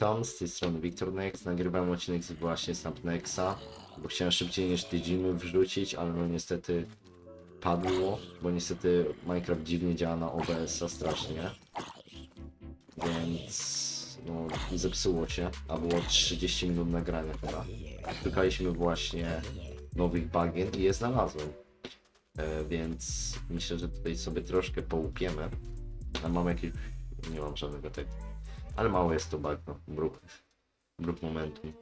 Witam, z tej strony Wiktor Nex. Nagrywam odcinek z właśnie Snampnexa, bo chciałem szybciej niż tydzień wrzucić, ale no niestety padło, bo niestety Minecraft dziwnie działa na OBS-a strasznie. Więc no zepsuło się, a było 30 minut nagrania chyba. Szukaliśmy właśnie nowych bagien i je znalazłem. E, więc myślę, że tutaj sobie troszkę połupiemy. A mam jakieś... nie mam żadnego tego. Ale mało jest to bagno. Bruk. Bruk momentum.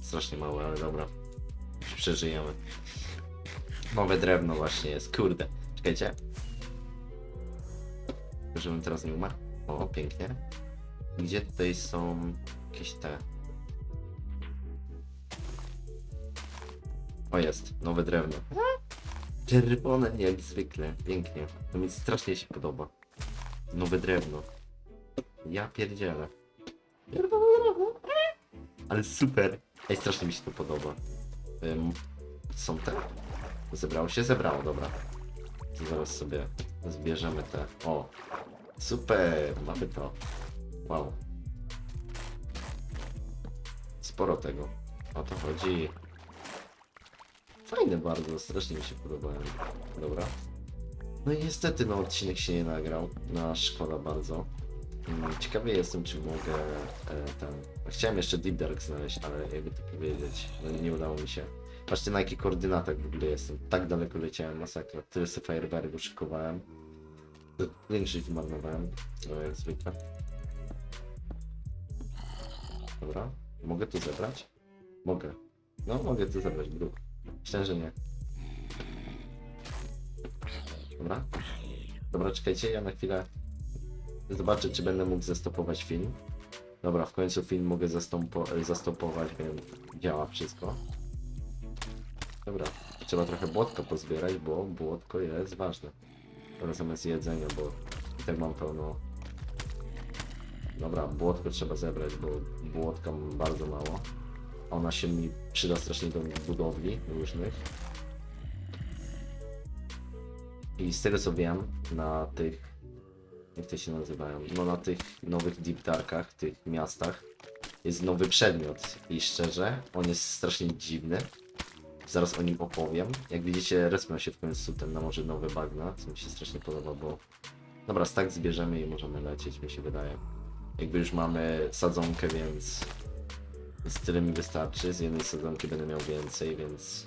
Strasznie małe, ale dobra. Przeżyjemy. Nowe drewno właśnie jest. Kurde. Czekajcie. Żebym teraz nie umarł. O, pięknie. Gdzie tutaj są jakieś te... O, jest. Nowe drewno. Czerwone jak zwykle. Pięknie. To mi strasznie się podoba. Nowe drewno. Ja pierdzielę. Ale super. Ej, strasznie mi się to podoba. Ym, są te? Zebrało się? Zebrało, dobra. To zaraz sobie zbierzemy te. O! Super! Mamy to. Wow. Sporo tego. O to chodzi. Fajne bardzo, strasznie mi się podobają. Dobra. No i niestety no odcinek się nie nagrał. No szkoda bardzo. Ciekawy jestem, czy mogę e, ten. Chciałem jeszcze Deep Dark znaleźć, ale jakby to powiedzieć, no nie udało mi się. Patrzcie na jakich koordynatach w ogóle jestem. Tak daleko leciałem, masakra. Tyle sobie fajerwerku szykowałem. Większość zmarnowałem, no jak zwykle. Dobra, mogę tu zebrać? Mogę. No, mogę tu zebrać bruk. Myślę, że nie. Dobra. Dobra, czekajcie, ja na chwilę zobaczę, czy będę mógł zastopować film. Dobra, w końcu film mogę zastopować, więc działa wszystko. Dobra, trzeba trochę błotka pozbierać, bo błotko jest ważne. Dobra, zamiast jedzenia, bo i tak mam pełno... Dobra, błotko trzeba zebrać, bo błotka mam bardzo mało. Ona się mi przyda strasznie do budowli różnych. I z tego co wiem, na tych, jak to się nazywają, no na tych nowych Deep Darkach, tych miastach, jest nowy przedmiot i szczerze, on jest strasznie dziwny. Zaraz o nim opowiem. Jak widzicie, respią się w końcu ten na morze nowe bagna, co mi się strasznie podoba, bo... Dobra, stack zbierzemy i możemy lecieć, mi się wydaje. Jakby już mamy sadzonkę, więc... Więc tyle mi wystarczy. Z jednej sadzonki będę miał więcej, więc...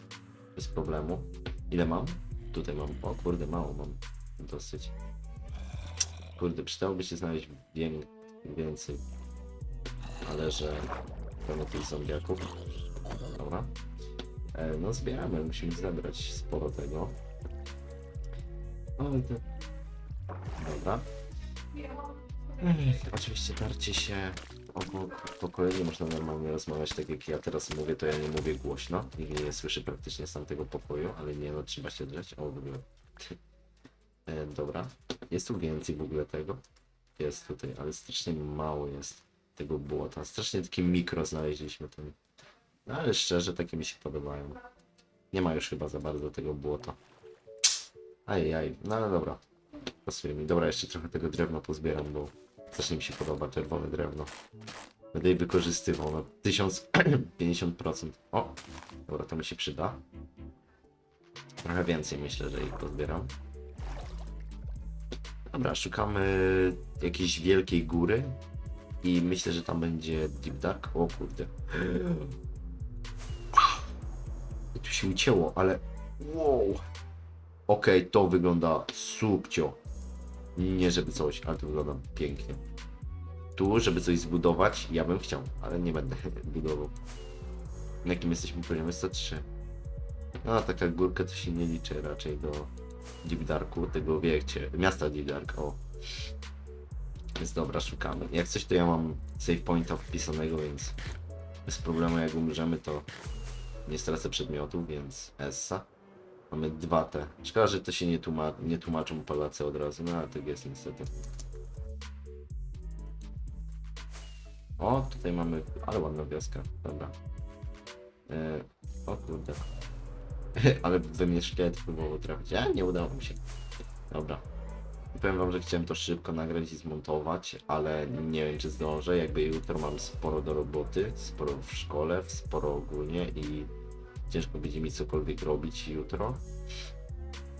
Bez problemu. Ile mam? Tutaj mam. O kurde, mało mam. Dosyć. Kurde, przydałoby się znaleźć wię... więcej. Ale że... Pełno tych zombiaków. Dobra. E, no zbieramy, musimy zebrać sporo tego. Ale to... Dobra. Ech, oczywiście tarcie się obok pokoju, nie można normalnie rozmawiać tak jak ja teraz mówię, to ja nie mówię głośno. Nikt nie słyszy praktycznie z tamtego pokoju, ale nie no, trzeba się drzeć. O, w ogóle. E, dobra. Jest tu więcej w ogóle tego. Jest tutaj, ale strasznie mało jest tego błota. Strasznie takie mikro znaleźliśmy ten. No ale szczerze, takie mi się podobają. Nie ma już chyba za bardzo tego błota. Ajaj, no ale dobra. Pasuje mi. Dobra, jeszcze trochę tego drewna pozbieram, bo strasznie mi się podoba czerwone drewno. Będę je wykorzystywał na 1050%. O! Dobra, to mi się przyda. Trochę więcej myślę, że ich pozbieram. Dobra, szukamy jakiejś wielkiej góry. I myślę, że tam będzie Deep Dark. O kurde. Tu się ucięło, ale... Wow! Okej, to wygląda subcio. Nie żeby coś, ale to wygląda pięknie. Tu, żeby coś zbudować, ja bym chciał, ale nie będę budował. Na jakim jesteśmy poziomie? 103. No, taka górka to się nie liczy raczej do Deep Darku, tego wiecie, miasta Deep o. Więc dobra, szukamy. Jak coś, to ja mam save pointa wpisanego, więc bez problemu jak umrzemy, to nie stracę przedmiotów, więc Essa. Mamy dwa te. Szkoda, że to się nie, tłuma nie tłumaczą od razu, no ale tak jest niestety. O, tutaj mamy, ale ładna wioska, dobra. E, o kurde. ale we mnie szkielet próbował trafić, a nie udało mi się. Dobra. Powiem wam, że chciałem to szybko nagrać i zmontować, ale nie wiem czy zdążę. Jakby jutro mam sporo do roboty, sporo w szkole, sporo ogólnie i ciężko będzie mi cokolwiek robić jutro.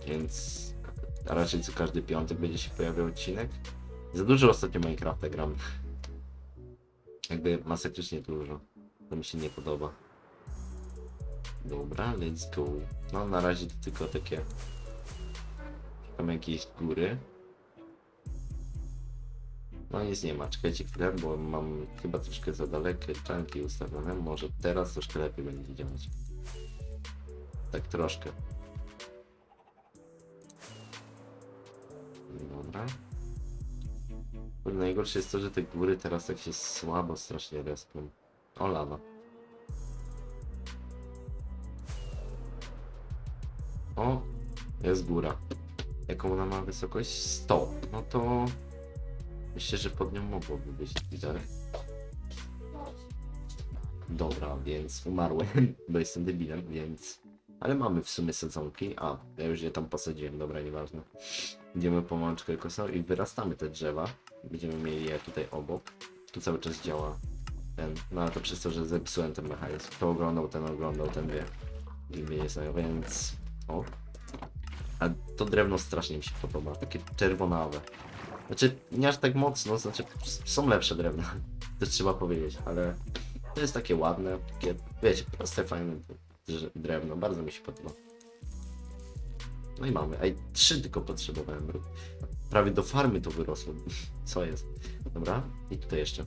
Więc raczej co każdy piątek będzie się pojawiał odcinek. Za dużo ostatnio Minecrafta gram. Jakby masakrycznie dużo. To mi się nie podoba. Dobra, let's go. No na razie to tylko takie Szukam jakiejś góry. No nic nie ma, czekajcie chwilę, bo mam chyba troszkę za dalekie czanki ustawione. Może teraz troszkę lepiej będzie działać. Tak troszkę. Dobra. Najgorsze jest to, że te góry teraz tak się słabo strasznie respią. O lawa. Jest góra. Jaką ona ma wysokość? 100. No to myślę, że pod nią mogłoby być lider. Dobra, więc umarłem, bo jestem debilem, więc... Ale mamy w sumie sadzonki. A, ja już je tam posadziłem, dobra, nieważne. Idziemy po mączkę kosą i wyrastamy te drzewa. Będziemy mieli je tutaj obok. Tu cały czas działa ten... No ale to przez to, że zepsułem ten mechanizm. Kto oglądał, ten oglądał, ten wie. I mnie nie znają, więc... O, a to drewno strasznie mi się podoba, takie czerwonawe. Znaczy, nie aż tak mocno, znaczy są lepsze drewna, to trzeba powiedzieć, ale to jest takie ładne, takie, wiecie, proste, fajne drewno, bardzo mi się podoba. No i mamy, ej, trzy tylko potrzebowałem, prawie do farmy to wyrosło, co jest? Dobra, i tutaj jeszcze.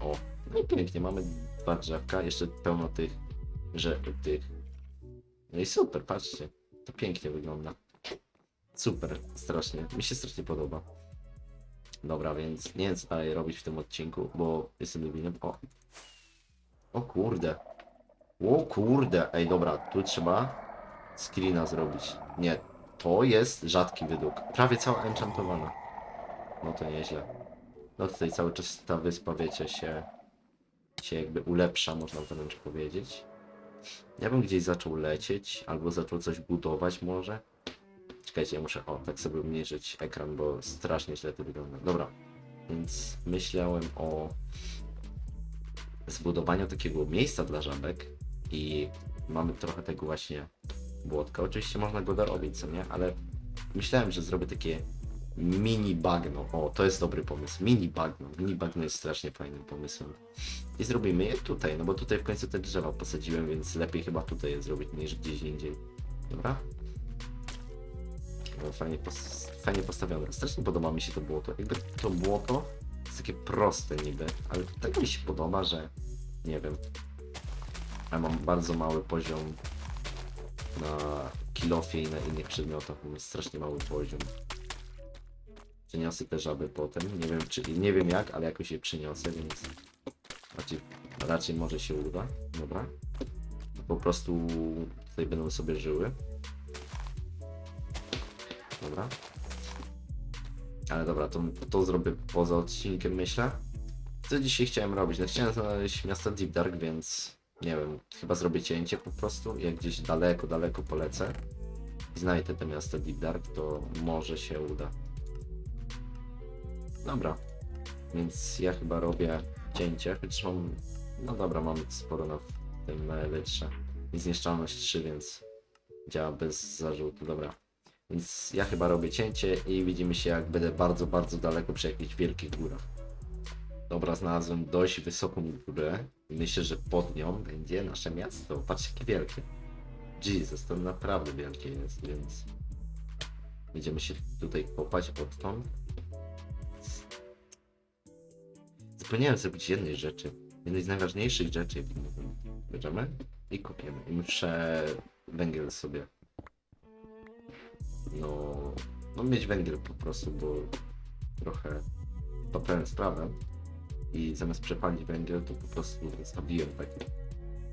O, no i pięknie, mamy dwa drzewka, jeszcze pełno tych, że tych no i super, patrzcie. To pięknie wygląda. Super, strasznie. Mi się strasznie podoba. Dobra, więc nie wiem co dalej robić w tym odcinku, bo jestem debilem. O. O kurde. O kurde. Ej, dobra, tu trzeba screena zrobić. Nie, to jest rzadki wydruk. Prawie cała enchantowana. No to nieźle. No tutaj cały czas ta wyspa, wiecie, się, się jakby ulepsza, można wręcz powiedzieć. Ja bym gdzieś zaczął lecieć, albo zaczął coś budować może. Czekajcie, ja muszę, o, tak sobie umniejszyć ekran, bo strasznie źle to wygląda. Dobra, więc myślałem o zbudowaniu takiego miejsca dla żabek i mamy trochę tego właśnie błotka. Oczywiście można go dorobić, co nie? Ale myślałem, że zrobię takie mini bagno. O, to jest dobry pomysł. Mini bagno. Mini bagno jest strasznie fajnym pomysłem. I zrobimy je tutaj, no bo tutaj w końcu te drzewa posadziłem, więc lepiej chyba tutaj je zrobić niż gdzieś indziej. Dobra? No, fajnie, pos fajnie postawione. Strasznie podoba mi się to błoto. Jakby to błoto jest takie proste niby, ale tak mi się podoba, że nie wiem. Ja mam bardzo mały poziom na kilofie i na innych przedmiotach. Mam strasznie mały poziom. Przyniosę te żaby potem. Nie wiem, czy, nie wiem jak, ale jakoś je przyniosę, więc raczej, raczej może się uda. Dobra. Po prostu tutaj będą sobie żyły. Dobra. Ale dobra, to, to zrobię poza odcinkiem, myślę. Co dzisiaj chciałem robić? No chciałem znaleźć miasto Deep Dark, więc nie wiem, chyba zrobię cięcie po prostu. Jak gdzieś daleko, daleko polecę i znajdę to miasto Deep Dark, to może się uda. Dobra, więc ja chyba robię cięcie, chociaż mam, no dobra, mam sporo na tym na elytrze. I zniszczalność 3, więc działa bez zarzutu, dobra. Więc ja chyba robię cięcie i widzimy się jak będę bardzo, bardzo daleko przy jakichś wielkich górach. Dobra, znalazłem dość wysoką górę i myślę, że pod nią będzie nasze miasto. Patrz jakie wielkie. Jesus, to naprawdę wielkie jest, więc będziemy się tutaj kopać odtąd. Zapomniałem zrobić jednej rzeczy. Jednej z najważniejszych rzeczy. Bierzemy i kopiemy. I muszę węgiel sobie. No, no mieć węgiel po prostu, bo trochę poprawiłem sprawę. I zamiast przepalić węgiel, to po prostu zostawiłem taki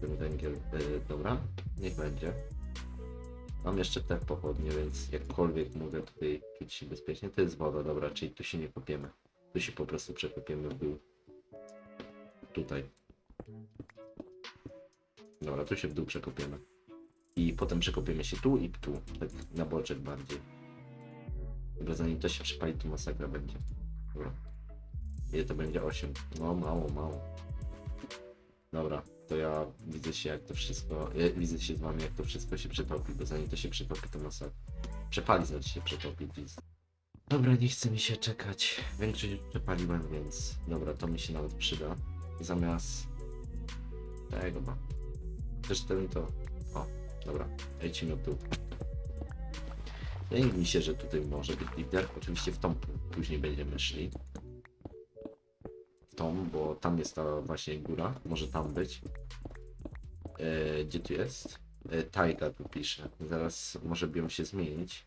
ten węgiel. Yy, dobra, niech będzie. Mam jeszcze te pochodnie, więc jakkolwiek mogę tutaj czuć się bezpiecznie. To jest woda, dobra, czyli tu się nie kopiemy. Tu się po prostu przekopiemy w dół. Tutaj. Dobra, tu się w dół przekopiemy. I potem przekopiemy się tu i tu, tak na boczek bardziej. Bo zanim to się przypali, to masakra będzie. Dobra. Ile to będzie? 8. No, mało, mało. Dobra, to ja widzę się jak to wszystko, ja widzę się z wami jak to wszystko się przetopi, bo zanim to się przetopi, to masakra. Przepali, znaczy się przetopi, więc... Dobra, nie chce mi się czekać. Większość już przepaliłem, więc... Dobra, to mi się nawet przyda. Zamiast... Tego ma. Też ten to... O, dobra, lecimy w dół. Wydaje mi się, że tutaj może być lider. Oczywiście w tą później będziemy szli. W tą, bo tam jest ta właśnie góra. Może tam być. E, gdzie tu jest? E, Tajga tu pisze. Zaraz może by ją się zmienić.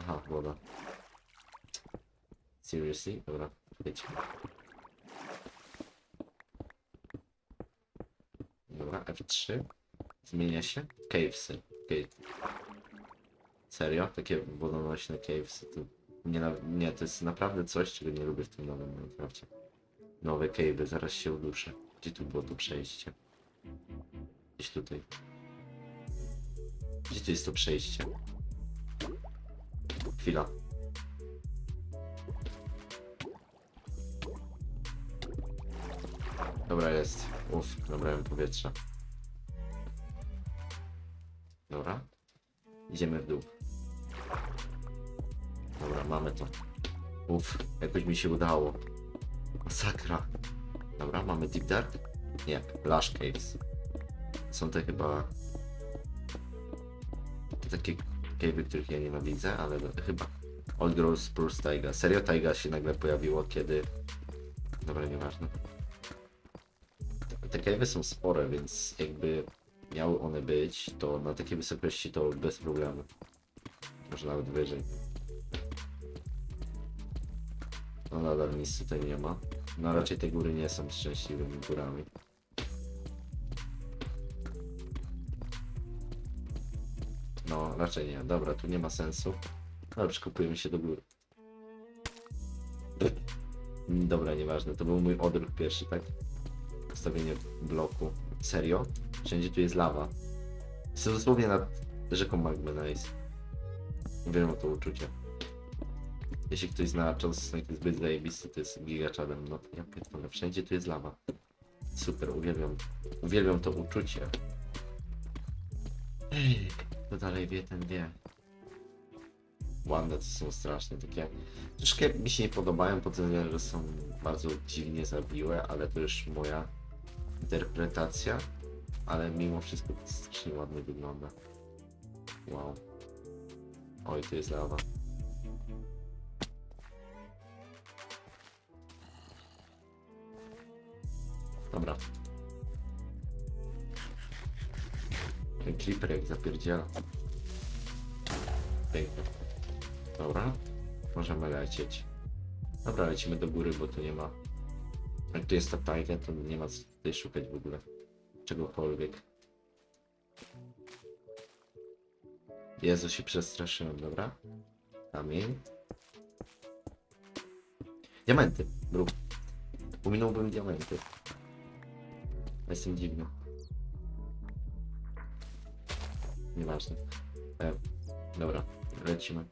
Aha, woda. Seriously? Dobra, lecimy. Dobra, F3. Zmienia się. Cavesy. Cave. Serio? Takie wodonośne cavesy. To nie, nie, to jest naprawdę coś, czego nie lubię w tym nowym Minecrafcie. Nowe cave'y, zaraz się uduszę. Gdzie tu było to przejście? Gdzieś tutaj. Gdzie tu jest to przejście? Chwila. Dobra, jest. Uff, nabrałem powietrza. Dobra. Idziemy w dół. Dobra, mamy to. Uff, jakoś mi się udało. Masakra. Dobra, mamy Deep Dark? Nie, Lash Caves. Są te chyba... To takie cave'y, których ja nienawidzę, ale to chyba... Old Growth Spruce Taiga. Serio Taiga się nagle pojawiło, kiedy... Dobra, nieważne. Cave'y są spore, więc jakby miały one być, to na takiej wysokości to bez problemu. Może nawet wyżej. No nadal nic tutaj nie ma. No raczej te góry nie są szczęśliwymi górami. No raczej nie. Dobra, tu nie ma sensu. Ale przekupujemy się do góry. Dobra, nieważne. To był mój odruch pierwszy, tak? Stawienie bloku. Serio? Wszędzie tu jest lawa. Jestem dosłownie nad rzeką Magmy, nice. Uwielbiam to uczucie. Jeśli ktoś zna Johnson jest zbyt zajebisty, to jest gigaczadem. No to ja pierdolę, wszędzie tu jest lawa. Super, uwielbiam. Uwielbiam to uczucie. Ej, kto dalej wie, ten wie. Ładne to są strasznie takie. Troszkę mi się nie podobają pod tym że są bardzo dziwnie zabiłe, ale to już moja interpretacja. Ale mimo wszystko to strasznie ładnie wygląda. Wow. Oj, tu jest lawa. Dobra. Ten creeper jak zapierdziela. Pięknie. Dobra. Możemy lecieć. Dobra, lecimy do góry, bo tu nie ma... Jak tu jest ta tajga, to nie ma tutaj szukać w ogóle. Czegokolwiek. Jezu, się przestraszyłem, dobra? Kamień. Diamenty, bruk. Pominąłbym diamenty. Jestem dziwny. Nieważne. E, dobra, lecimy.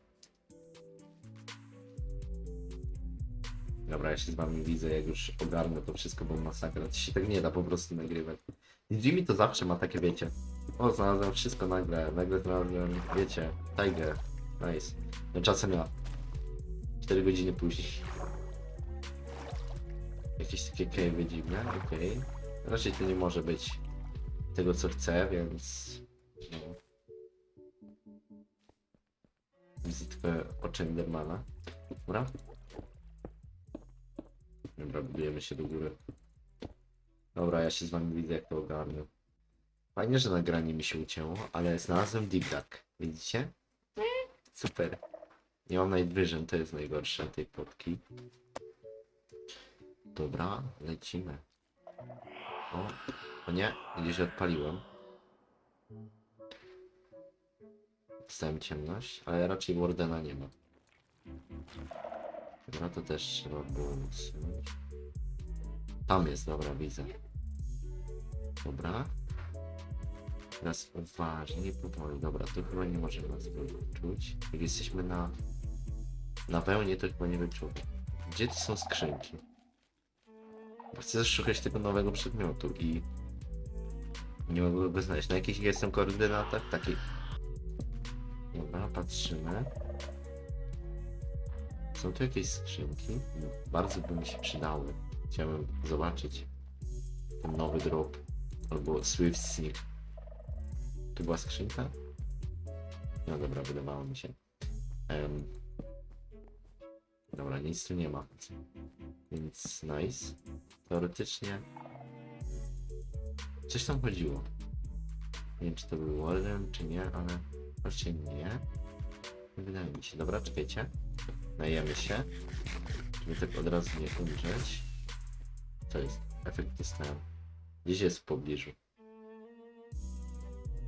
Dobra, ja się z wami widzę, jak już ogarnę to wszystko, bo masakra. To się tak nie da po prostu nagrywać. Jimmy to zawsze ma takie, wiecie. O, znalazłem wszystko nagle. Nagle znalazłem, wiecie, Tiger. Nice. No czasem ja. 4 godziny później. Jakieś takie cave'y dziwne, okej. Raczej to nie może być tego, co chcę, więc... No. Wizytkę oczy Endermana. Dobra? Dobra, budujemy się do góry. Dobra, ja się z wami widzę, jak to ogarnę. Fajnie, że nagranie mi się ucięło, ale znalazłem Deep Dark. Widzicie? Super. Nie mam Vision, to jest najgorsze tej potki. Dobra, lecimy. O, o nie, gdzieś odpaliłem. Dostałem ciemność, ale raczej Wardena nie ma. Dobra, to też trzeba było usunąć. Tam jest, dobra, widzę. Dobra. Teraz uważnie, powoli. Dobra, to chyba nie może nas wyczuć. Jak jesteśmy na Na wełnie to chyba nie wyczuwa. Gdzie tu są skrzynki? Chcę szukać tego nowego przedmiotu i nie mogę go znaleźć. Na jakich jestem koordynatach? Takich. Dobra, patrzymy. Są tu jakieś skrzynki? Bardzo by mi się przydały. Chciałbym zobaczyć ten nowy drop. Albo Swift Sneak. Tu była skrzynka? No dobra, wydawało mi się. Em, Dobra, nic tu nie ma. Więc nice. Teoretycznie coś tam chodziło. Nie wiem, czy to był Warden, czy nie, ale raczej. Nie wydaje mi się. Dobra, czekajcie. Najemy się. Żeby tak od razu nie umrzeć. To jest efekt dostałem. Gdzieś jest w pobliżu.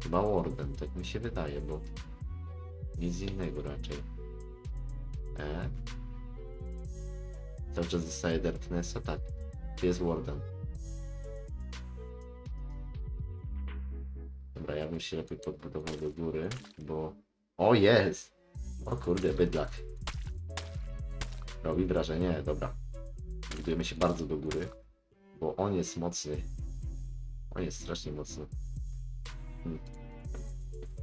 Chyba Warden, tak mi się wydaje, bo nic innego raczej. E. Cały czas zostaje Darknessa, tak. Tu jest Warden. Dobra, ja bym się lepiej podbudował do góry, bo... O, jest! O kurde, bydlak. Robi wrażenie, dobra. Budujemy się bardzo do góry, bo on jest mocny. On jest strasznie mocny. Hmm.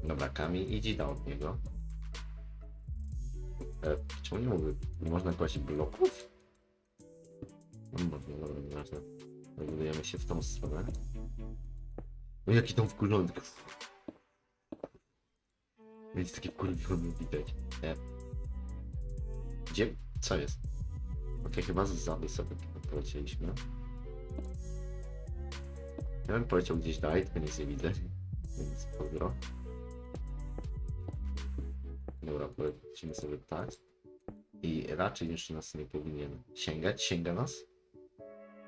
Dobra, Kamil, idź da od niego. E, czemu nie mogę? Można kłaść bloków? No można, dobra, nieważne. Budujemy się w tą stronę. No jaki tam wkurzony. Więc takie wkurzony widać. E. Gdzie? Co jest? Okej, chyba z sobie polecieliśmy. Ja bym poleciał gdzieś dalej, tylko nic nie widzę. Więc pozdro. Dobra, polecimy sobie tak. I raczej jeszcze nas nie powinien sięgać. Sięga nas?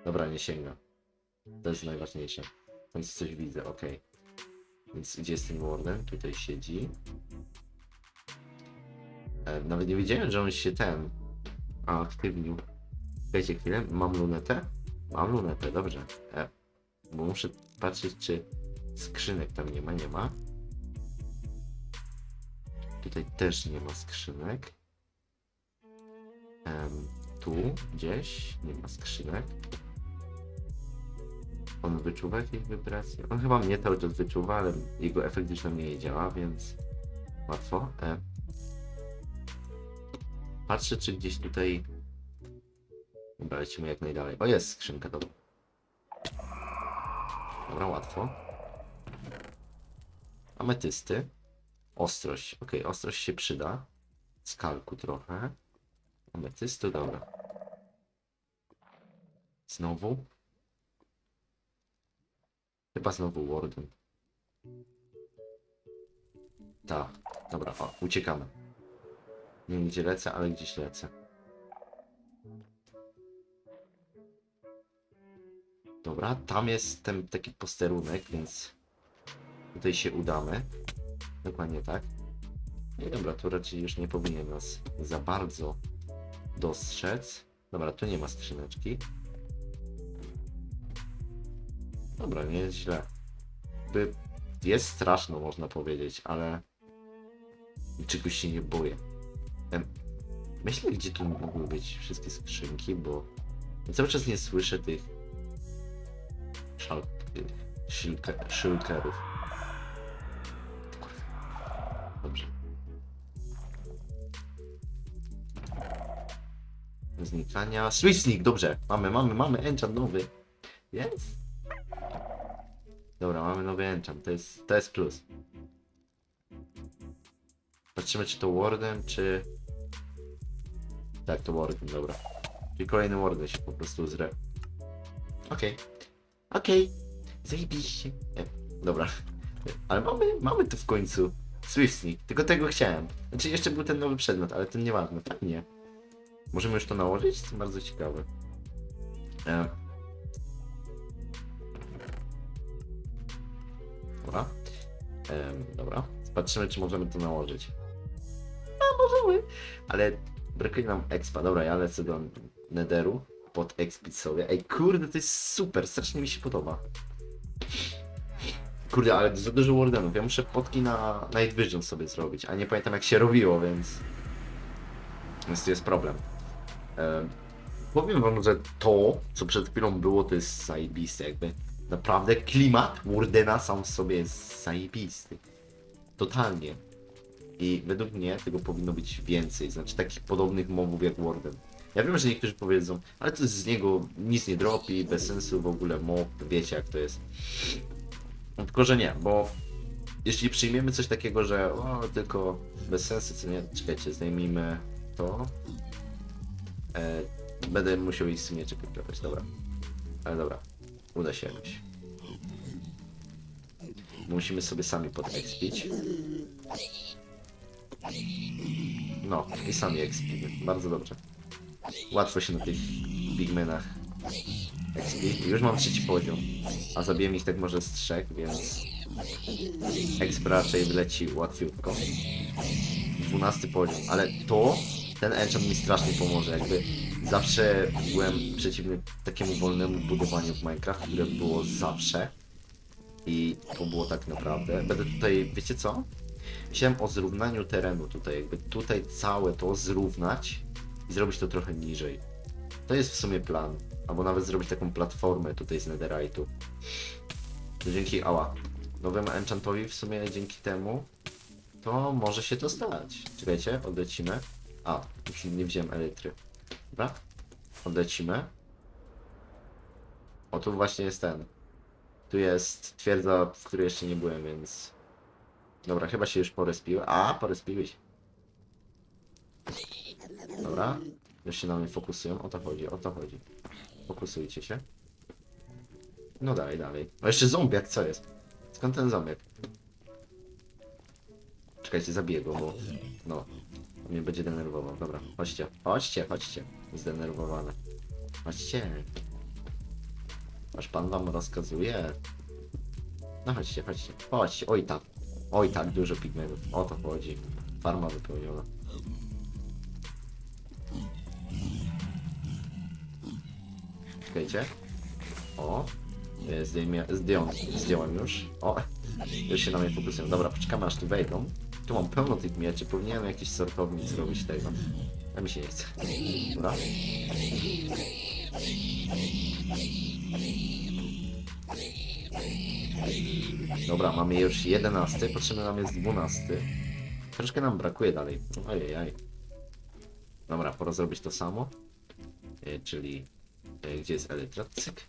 Dobra, nie sięga. To jest najważniejsze. Więc coś widzę, ok. Więc gdzie jest ten Warden? Tutaj siedzi. E, nawet nie wiedziałem, że on się ten a, aktywnił. Czekajcie chwilę, mam lunetę? Mam lunetę, dobrze. E, bo muszę patrzeć, czy skrzynek tam nie ma, nie ma. Tutaj też nie ma skrzynek. Em, tu gdzieś nie ma skrzynek. On wyczuwa jakieś wibracje? On chyba mnie cały czas wyczuwa, ale jego efekt już na mnie nie działa, więc łatwo. E. Patrzę, czy gdzieś tutaj... Dobra, lecimy jak najdalej. O, jest skrzynka, dobra. Dobra, łatwo. Ametysty. Ostrość. Ok, ostrość się przyda. Skalku trochę. Ametystu, dobra. Znowu. Chyba znowu Warden. Tak, dobra, o, uciekamy. Nie wiem gdzie lecę, ale gdzieś lecę. Dobra, tam jest ten taki posterunek, więc tutaj się udamy. Dokładnie tak. I dobra, tu raczej już nie powinien nas za bardzo dostrzec. Dobra, tu nie ma skrzyneczki. Dobra, nie jest źle. By jest straszno, można powiedzieć, ale czegoś się nie boję. Myślę, gdzie tu mogły być wszystkie skrzynki, bo cały czas nie słyszę tych szal... tych szilke... szylkerów. Kurwa. Dobrze. Znikania. Switchnik, dobrze. Mamy, mamy, mamy enchant nowy. Jest. Dobra, mamy nowy enchant, to jest, to jest plus. Patrzymy czy to Warden, czy... Tak, to Warden, dobra. Czyli kolejny Warden się po prostu zre... Okej. Okej. Zajebiście. E, dobra. Ale mamy, mamy to w końcu. Swiftnik, tylko tego chciałem. Znaczy jeszcze był ten nowy przedmiot, ale ten nieważny, fajnie. Możemy już to nałożyć? To bardzo ciekawe. E, Dobra. Em, dobra. Patrzymy, czy możemy to nałożyć. Ale brakuje nam expa. Dobra, ja lecę do Netheru pod expit sobie. Ej, kurde, to jest super. Strasznie mi się podoba. Kurde, ale za dużo wardenów. Ja muszę potki na Night Vision sobie zrobić, a nie pamiętam jak się robiło, więc... Więc to jest problem. E, powiem wam, że to, co przed chwilą było, to jest zajebiste. Jakby naprawdę klimat Wardena sam w sobie jest zajebisty. Totalnie. I według mnie tego powinno być więcej, znaczy takich podobnych mobów jak Warden. Ja wiem, że niektórzy powiedzą, ale to z niego nic nie dropi, bez sensu w ogóle mob, wiecie jak to jest. Tylko, że nie, bo jeśli przyjmiemy coś takiego, że o, tylko bez sensu, co nie, czekajcie, zdejmijmy to. E, będę musiał iść z mieczek klepać, dobra. Ale dobra, uda się jakoś. Musimy sobie sami podekspić. No, i sami ekspimy. Bardzo dobrze. Łatwo się na tych bigmenach expi. Już mam trzeci poziom, a zabiłem ich tak może z trzech, więc exp raczej wleci łatwiutko. 12 poziom, ale to, ten enchant mi strasznie pomoże, jakby zawsze byłem przeciwny takiemu wolnemu budowaniu w Minecraft, które było zawsze i to było tak naprawdę. Będę tutaj, wiecie co? Myślałem o zrównaniu terenu tutaj, jakby tutaj całe to zrównać i zrobić to trochę niżej. To jest w sumie plan. Albo nawet zrobić taką platformę tutaj z netherite'u. Dzięki, ała, nowemu enchantowi w sumie dzięki temu to może się to stać. Czekajcie, odlecimy. A, nie wziąłem elektry. Dobra, odlecimy. O, tu właśnie jest ten. Tu jest twierdza, w której jeszcze nie byłem, więc... Dobra, chyba się już porespiły. A, porespiły się. Dobra. Już się na mnie fokusują. O to chodzi, o to chodzi. Fokusujcie się. No dalej, dalej. O, jeszcze zombiak, co jest? Skąd ten zombiak? Czekajcie, zabiję go, bo... No. Mnie będzie denerwował. Dobra, chodźcie. Chodźcie, chodźcie. Zdenerwowane. Chodźcie. Aż pan wam rozkazuje. No chodźcie, chodźcie. Chodźcie. Oj tak. Oj tak, dużo pigmentów. O to chodzi. Farma wypełniona. Czekajcie. O. E, Zdejmie, zdjąłem, zdjąłem już. O. Już się na mnie fokusują. Dobra, poczekamy aż tu wejdą. Tu mam pełno tych mieczy. Powinienem jakiś sortownik zrobić tego. A mi się nie chce. Dobra. Dobra, mamy już 11, potrzebny nam jest 12. Troszkę nam brakuje dalej. Ojej. Dobra, pora zrobić to samo. E, czyli e, gdzie jest Elytra? Cyk.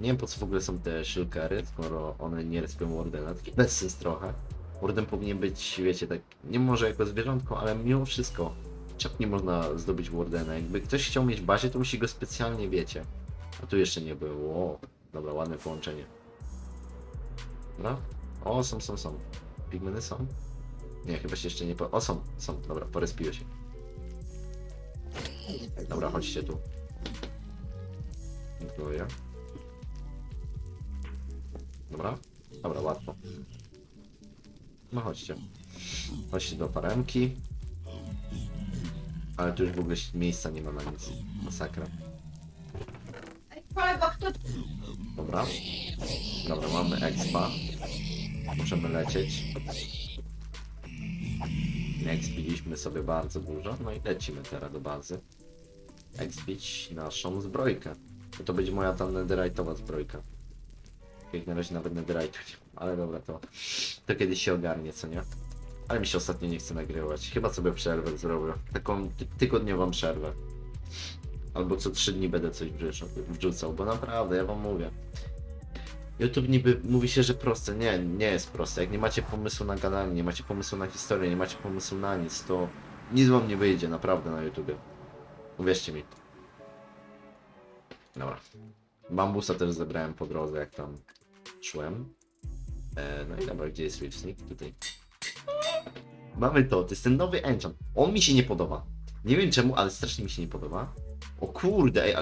Nie wiem po co w ogóle są te shulkery, skoro one nie respią Wardena. Taki bezsens trochę. Warden powinien być, wiecie, tak, nie może jako zwierzątko, ale mimo wszystko. Czemu nie można zdobyć Wardena? Jakby ktoś chciał mieć bazie, to musi go specjalnie, wiecie. A tu jeszcze nie było. Dobra, ładne połączenie. Dobra. O, są, są, są. Pigmeny są? Nie, chyba się jeszcze nie po... O, są, są. Dobra, porespiły się. Dobra, chodźcie tu. Dziękuję. Dobra. Dobra, łatwo. No chodźcie. Chodźcie do faremki. Ale tu już w ogóle miejsca nie ma na nic. Masakra. Dobra. Dobra, mamy expa. Możemy lecieć. Expiliśmy sobie bardzo dużo, no i lecimy teraz do bazy. Expić naszą zbrojkę. To będzie moja tam netherite'owa zbrojka. Jak na razie nawet netherite'u ale dobra, to, to kiedyś się ogarnie, co nie? Ale mi się ostatnio nie chce nagrywać. Chyba sobie przerwę zrobię. Taką ty tygodniową przerwę. Albo co trzy dni będę coś wrzucał, bo naprawdę, ja wam mówię. YouTube niby mówi się, że proste. Nie, nie jest proste. Jak nie macie pomysłu na kanał, nie macie pomysłu na historię, nie macie pomysłu na nic, to nic wam nie wyjdzie naprawdę na YouTubie. Uwierzcie mi. Dobra. Bambusa też zebrałem po drodze, jak tam szłem. E, no i dobra, gdzie jest Switchnik? Tutaj. Mamy to, to jest ten nowy enchant. On mi się nie podoba. Nie wiem czemu, ale strasznie mi się nie podoba. O kurde, ej.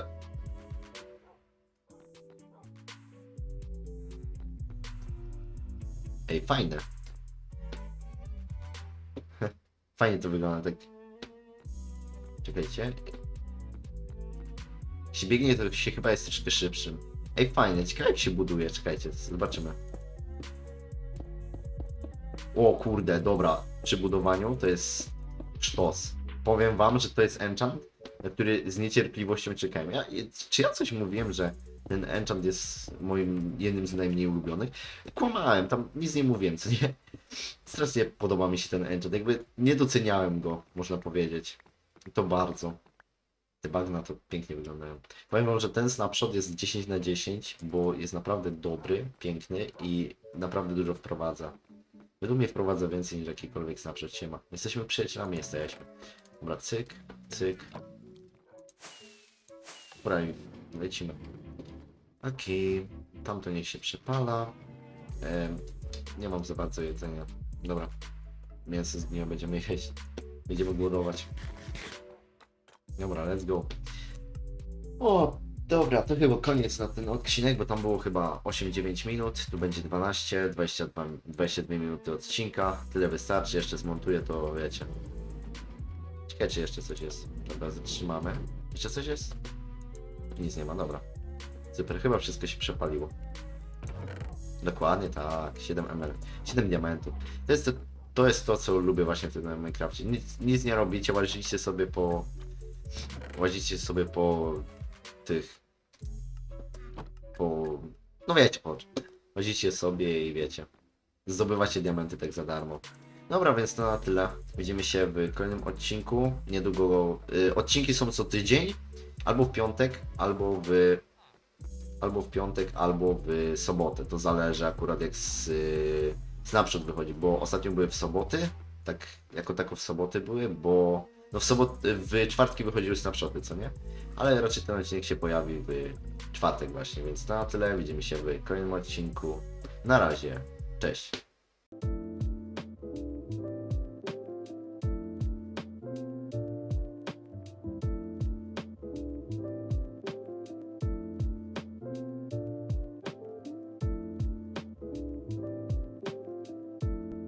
Ej, fajne. Fajnie to wygląda, tak. Czekajcie. Się biegnie, to się chyba jest troszkę szybszym. Ej, fajnie, ciekawe jak się buduje, czekajcie, zobaczymy. O kurde, dobra, przy budowaniu to jest sztos. Powiem wam, że to jest enchant, który z niecierpliwością czekałem. Ja, czy ja coś mówiłem, że ten enchant jest moim jednym z najmniej ulubionych? Kłamałem, tam nic nie mówiłem, co nie? Strasznie podoba mi się ten enchant, jakby nie doceniałem go, można powiedzieć. To bardzo. Te bagna to pięknie wyglądają. Powiem wam, że ten snapshot jest 10 na 10, bo jest naprawdę dobry, piękny i naprawdę dużo wprowadza. Według mnie wprowadza więcej niż jakikolwiek snapshot się ma. Jesteśmy przyjacielami, jesteśmy. Dobra, cyk, cyk. Dobra, i lecimy. Okej, tamto niech się przepala. Nie mam za bardzo jedzenia. Dobra, mięso zgniło, będziemy jeść. Będziemy głodować. Dobra, let's go. O, dobra, to chyba koniec na ten odcinek, bo tam było chyba 8-9 minut, tu będzie 12, 22, 22 minuty odcinka, tyle wystarczy, jeszcze zmontuję to, wiecie. Ciekawe, jeszcze coś jest. Dobra, zatrzymamy. Jeszcze coś jest? Nic nie ma, dobra. Super, chyba wszystko się przepaliło. Dokładnie tak, 7 ml, 7 diamentów. To jest to, to jest to, co lubię właśnie w tym Minecrafcie. Nic, nic nie robicie, łazicie sobie po... Łazicie sobie po tych... Po... No wiecie po czym. Łazicie sobie i wiecie. Zdobywacie diamenty tak za darmo. Dobra, więc to na tyle. Widzimy się w kolejnym odcinku. Niedługo. Y, odcinki są co tydzień. Albo w piątek, albo w. Albo w piątek, albo w sobotę. To zależy akurat jak z, y, snapshot wychodzi, bo ostatnio były w soboty. Tak, jako tako w soboty były, bo. No w sobot, w czwartki wychodziły snapshoty, co nie? Ale raczej ten odcinek się pojawi w czwartek właśnie, więc na tyle. Widzimy się w kolejnym odcinku. Na razie. Cześć.